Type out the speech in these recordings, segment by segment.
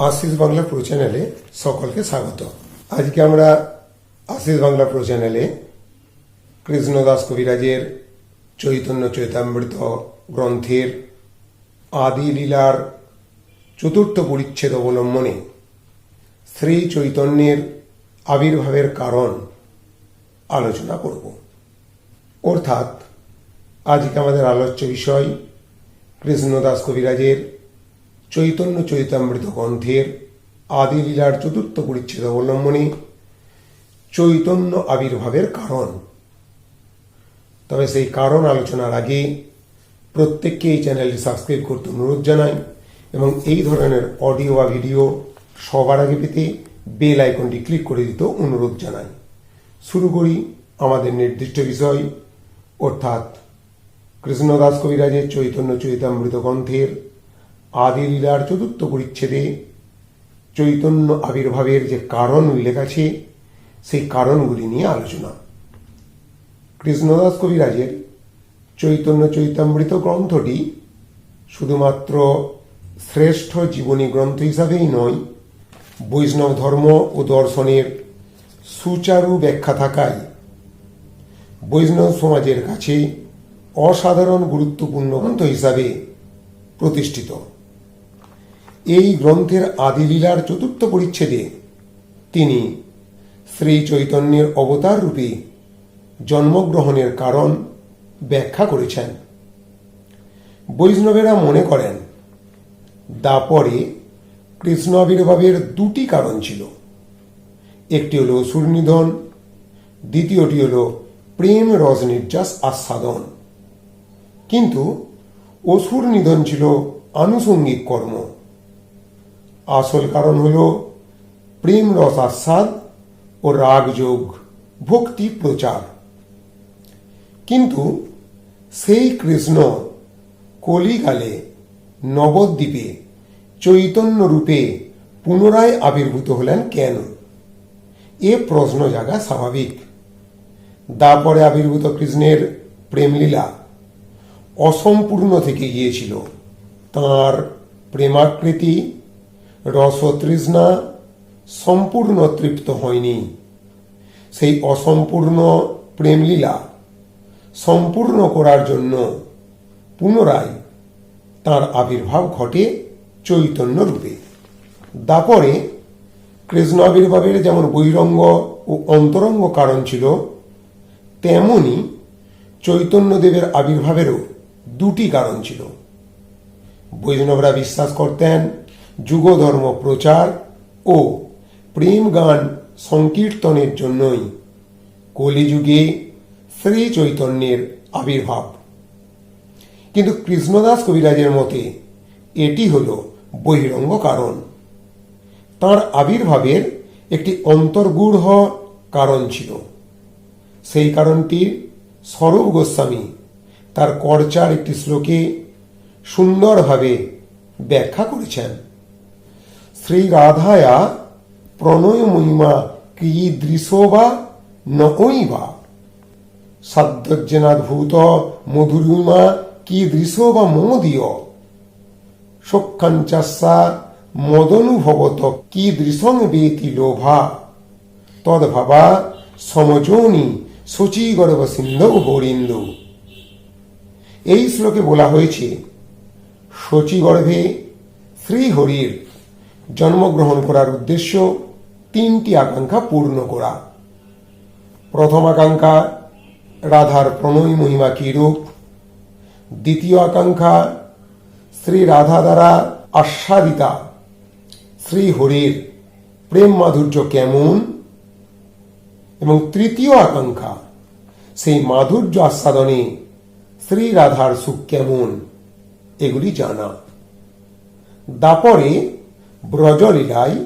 Ashis Bangla pro চ্যানেলে সকলকে স্বাগত। আজকে আমরা আশিস বাংলা প্রো চ্যানেলে কৃষ্ণদাস কবিরাজের চৈতন্য চৈতামৃত গ্রন্থের আদি লীলার চতুর্থ পরিচ্ছেদ অবলম্বনে শ্রী চৈতন্যের আবির্ভাবের কারণ আলোচনা করব। অর্থাৎ আজকে আমাদের আলোচ্য বিষয় কৃষ্ণদাস কবিরাজের চৈতন্য চৈতামৃত গ্রন্থের আদি লীলার চতুর্থ পরিচ্ছেদ অবলম্বনে চৈতন্য আবির্ভাবের কারণ। তবে সেই কারণ আলোচনার আগে প্রত্যেককে এই চ্যানেলটি সাবস্ক্রাইব করতে অনুরোধ জানাই এবং এই ধরনের অডিও বা ভিডিও সবার আগে পেতে বেল আইকনটি ক্লিক করে দিতে অনুরোধ জানাই। শুরু করি আমাদের নির্দিষ্ট বিষয়, অর্থাৎ কৃষ্ণদাস কবিরাজের চৈতন্য চৈতামৃত গ্রন্থের আদি লীলার চতুর্থ পরিচ্ছেদে চৈতন্য আবির্ভাবের যে কারণ উল্লেখ আছে, সেই কারণগুলি নিয়ে আলোচনা। কৃষ্ণদাস কবিরাজের চৈতন্য চৈতামৃত গ্রন্থটি শুধুমাত্র শ্রেষ্ঠ জীবনী গ্রন্থ হিসাবেই নয়, বৈষ্ণব ধর্ম ও দর্শনের সুচারু ব্যাখ্যা থাকায় বৈষ্ণব সমাজের কাছে অসাধারণ গুরুত্বপূর্ণ গ্রন্থ হিসাবে প্রতিষ্ঠিত। এই গ্রন্থের আদিলীলার চতুর্থ পরিচ্ছেদে তিনি শ্রী চৈতন্যের অবতার রূপে জন্মগ্রহণের কারণ ব্যাখ্যা করেছেন। বৈষ্ণবেরা মনে করেন, দাপরে কৃষ্ণ আবির্ভাবের দুটি কারণ ছিল। একটি হল অসুর নিধন দ্বিতীয়টি হল প্রেম রস নির্যাস আস্বাদন। কিন্তু অসুর নিধন ছিল আনুষঙ্গিক কর্ম। আসল কারণ হল প্রেম রস আস্বাদ ও রাগযোগ, ভক্তি প্রচার। কিন্তু সেই কৃষ্ণ কলিকালে নবদ্বীপে চৈতন্য রূপে পুনরায় আবির্ভূত হলেন কেন? এ প্রশ্ন জাগা স্বাভাবিক। দাপরে আবির্ভূত কৃষ্ণের প্রেমলীলা অসম্পূর্ণ থেকে গিয়েছিল। তাঁর প্রেমাকৃতি রসতৃষ্ণা সম্পূর্ণ তৃপ্ত হয়নি। সেই অসম্পূর্ণ প্রেমলীলা সম্পূর্ণ করার জন্য পুনরায় তার আবির্ভাব ঘটে চৈতন্য রূপে। দাপরে কৃষ্ণ আবির্ভাবের যেমন বহিরঙ্গ ও অন্তরঙ্গ কারণ ছিল, তেমনি চৈতন্যদেবের আবির্ভাবেরও দুটি কারণ ছিল। বৈষ্ণবরা বিশ্বাস করতেন যুগধর্ম প্রচার ও প্রেম গান সংকীর্তনের জন্যই কলিযুগে শ্রী চৈতন্যের আবির্ভাব। কিন্তু কৃষ্ণদাস কবিরাজের মতে এটি হল বহিরঙ্গ কারণ। তার আবির্ভাবের একটি অন্তর্গূঢ় কারণ ছিল। সেই কারণটি স্বরূপ গোস্বামী তার কর্চার একটি শ্লোকে সুন্দরভাবে ব্যাখ্যা করেছেন। শ্রী রাধায়া প্রণয় মহিমা কীদৃশবা নকইবা সাদ্যজ্জনাদ্ভূত মধুরিমা কি কীদৃশ বা মোদীয় সক্ষাঞ্চাসা মদনুভবত কি কীদৃশং বেতি লোভা? তদ্ভাবা সমযোনি শচীগর্ভ সিন্ধু হরিন্দু এই শ্লোকে বলা হয়েছে, শচীগর্ভে শ্রীহরির জন্মগ্রহণ করার উদ্দেশ্য তিনটি আকাঙ্ক্ষা পূর্ণ করা। প্রথম আকাঙ্ক্ষা, রাধার প্রণয় মহিমা কিরূপ দ্বিতীয় আকাঙ্ক্ষা, শ্রী রাধা দ্বারা আস্বাদিতা, শ্রী হরির প্রেম মাধুর্য কেমন? এবং তৃতীয় আকাঙ্ক্ষা, সেই মাধুর্য আস্বাদনে শ্রী রাধার সুখ কেমন? এগুলি জানা। দাপরে ব্রজলীলায়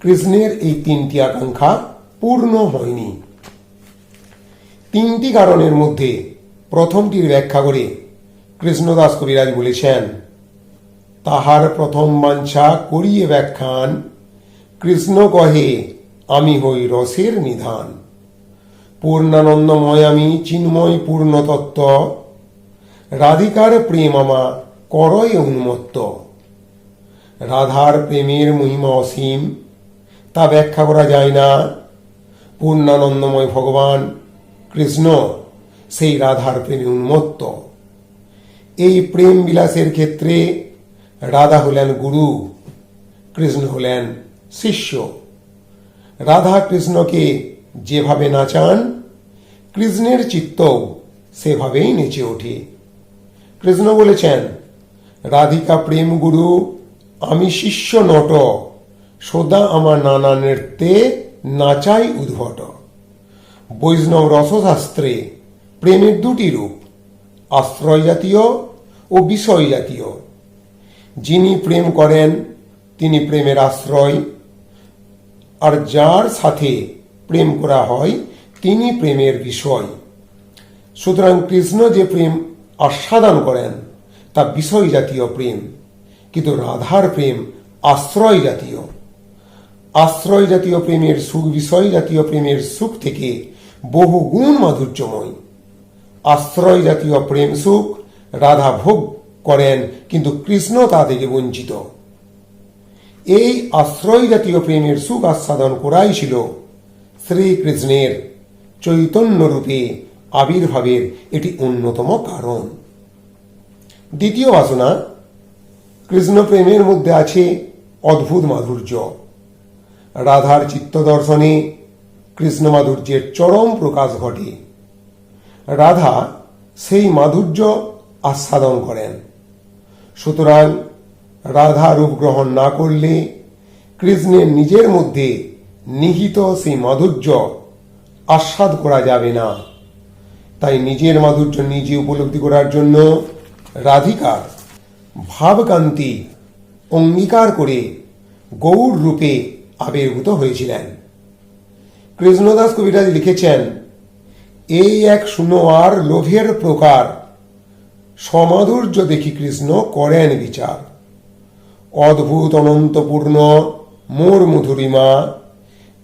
কৃষ্ণের এই তিনটি আকাঙ্ক্ষা পূর্ণ হয়নি। তিনটি কারণের মধ্যে প্রথমটির ব্যাখ্যা করে কৃষ্ণদাস কবিরাজ বলেছেন, তাহার প্রথম বাঞ্ছা করিয়ে ব্যাখ্যান, কৃষ্ণ কহে, আমি হই রসের নিধান। পূর্ণানন্দময় আমি, চিন্ময় পূর্ণতত্ত্ব। রাধিকার প্রেম আমা করয় উন্মত্ত। রাধার প্রেমের মহিমা অসীম, তা ব্যাখ্যা করা যায় না। পূর্ণানন্দময় ভগবান কৃষ্ণ সেই রাধার প্রেমে উন্মত্ত। এই প্রেম বিলাসের ক্ষেত্রে রাধা হলেন গুরু, কৃষ্ণ হলেন শিষ্য। রাধা কৃষ্ণকে যেভাবে নাচান কৃষ্ণের চিত্তও সেভাবেই নেচে ওঠে। কৃষ্ণ বলেছেন, রাধিকা প্রেম গুরু আমি শিষ্য নট, সদা আমার নানা নৃত্যে নাচাই উদ্ভট। বৈষ্ণব রসশাস্ত্রে প্রেমের দুটি রূপ, আশ্রয় জাতীয় ও বিষয় জাতীয়। যিনি প্রেম করেন, তিনি প্রেমের আশ্রয়, আর যার সাথে প্রেম করা হয়, তিনি প্রেমের বিষয়। সুতরাং কৃষ্ণ যে প্রেম আস্বাদন করেন, তা বিষয় জাতীয় প্রেম। কিন্তু রাধার প্রেম আশ্রয় জাতীয়। আশ্রয় জাতীয় প্রেমের সুখ বিষয় জাতীয় প্রেমের সুখ থেকে বহু গুণ মাধুর্যময়। আশ্রয় জাতীয় প্রেম সুখ রাধা ভোগ করেন, কিন্তু কৃষ্ণ তা থেকে বঞ্চিত। এই আশ্রয় জাতীয় প্রেমের সুখ আস্বাদন করাই ছিল শ্রীকৃষ্ণের চৈতন্য রূপে আবির্ভাবের এটি অন্যতম কারণ। দ্বিতীয় বাসনা কৃষ্ণ প্রেমের মধ্যে আছে অদ্ভুত মাধুর্য। রাধার চিত্ত দর্শনে কৃষ্ণ মাধুর্যের চরম প্রকাশ ঘটে। রাধা সেই মাধুর্য আস্বাদন করেন। সুতরাং রাধা রূপ গ্রহণ না করলে কৃষ্ণের নিজের মধ্যে নিহিত সেই মাধুর্য আস্বাদ করা যাবে না। তাই নিজের মাধুর্য নিজে উপলব্ধি করার জন্য রাধিকার ভাবকান্তি অঙ্গীকার করে গৌর রূপে আবির্ভূত হয়েছিলেন। কৃষ্ণদাস কবিরাজ লিখেছেন, এই এক সুনোয়ার লোভের প্রকার, সমাধুর্য দেখি কৃষ্ণ করেন বিচার। অদ্ভুত অনন্তপূর্ণ, মোর মধুরিমা,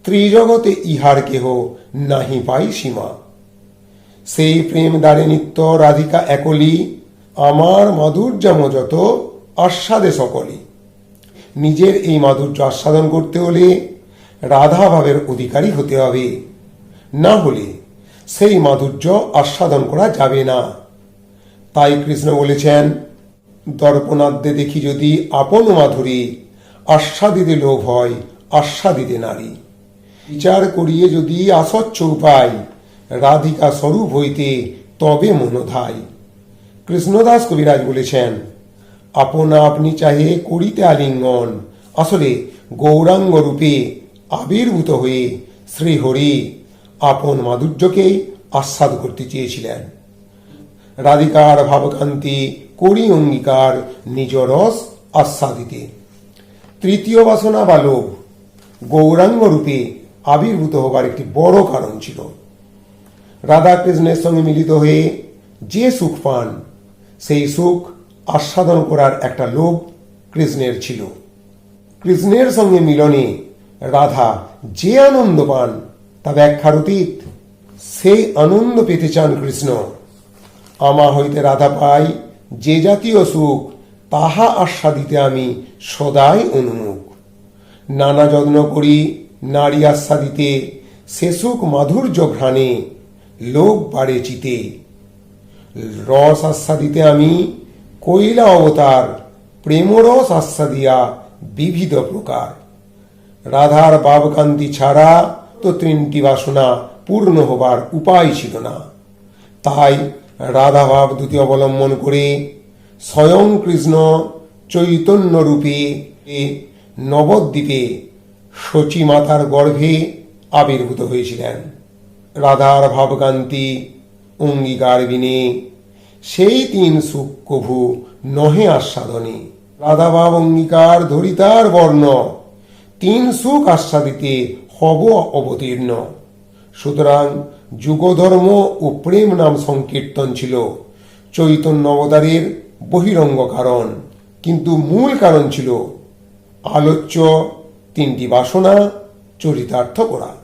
ত্রিজগতে ইহার কেহ নাহি পাই সীমা। সেই প্রেম দ্বারে নিত্য রাধিকা একলি আমার মাধুর্যম যত আস্বাদে সকলে নিজের এই মাধুর্য আস্বাদন করতে হলে রাধা ভাবের অধিকারী হতে হবে। না হলে সেই মাধুর্য আস্বাদন করা যাবে না। তাই কৃষ্ণ বলেছেন, দর্পণাদ্যে দেখি যদি আপন মাধুরী, আস্বাদিতে লোভ হয়, আস্বাদিতে নারী। বিচার করিয়ে যদি আসচ্ছ উপায়, রাধিকা স্বরূপ হইতে তবে মনোধায়। কৃষ্ণদাস কবিরাজ বলেছেন, আপনা আপনি চাহে করিতে আলিঙ্গন। আসলে গৌরাঙ্গ রূপে আবির্ভূত হয়ে শ্রীহরি আপন মাধুর্যকে আস্বাদ করতে চেয়েছিলেন। রাধিকার ভাবকান্তি করি অঙ্গীকার নিজ রস আস্বাদিতে। তৃতীয় বাসনা বা লোভ, গৌরাঙ্গ রূপে আবির্ভূত হবার একটি বড় কারণ ছিল। রাধা কৃষ্ণের সঙ্গে মিলিত হয়ে যে সুখ পান সেই সুখ আস্বাদন করার একটা লোভ কৃষ্ণের ছিল। কৃষ্ণের সঙ্গে মিলনে রাধা যে আনন্দ পান, তা ব্যাখ্যার অতীত। সেই আনন্দ পেতে চান কৃষ্ণ। আমা হইতে রাধা পাই যে জাতীয় সুখ, তাহা আস্বাদিতে আমি সদাই অনুমুখ। নানা যত্ন করি নারী আস্বাদিতে, সে সুখ মাধুর্য ঘ্রাণে লোক বাড়ে চিতে। রস আস্বাদিতে আমি কৈলা অবতার প্রেমরস আস্বাদিয়া বিবিধ প্রকার। রাধার বাবকান্তি ছাড়া তো তিনটি বাসনা পূর্ণ হবার উপায় ছিল না। তাই রাধা ভাব দুটি অবলম্বন করে স্বয়ং কৃষ্ণ চৈতন্য রূপে নবদ্বীপে শচী মাতার গর্ভে আবির্ভূত হয়েছিলেন। রাধার ভাবকান্তি অঙ্গীকার বিনে সেই তিন সুখ কভু নহে আস্বাদনে। রাধাভাব অঙ্গীকার ধরিতার বর্ণ। তিন সুখ আস্বাদিতে হব অবতীর্ণ। সুতরাং যুগধর্ম ও প্রেম নাম সংকীর্তন ছিল। চৈতন্য অবতারের বহিরঙ্গ কারণ। কিন্তু মূল কারণ ছিল আলোচ্য তিনটি বাসনা চরিতার্থ করা।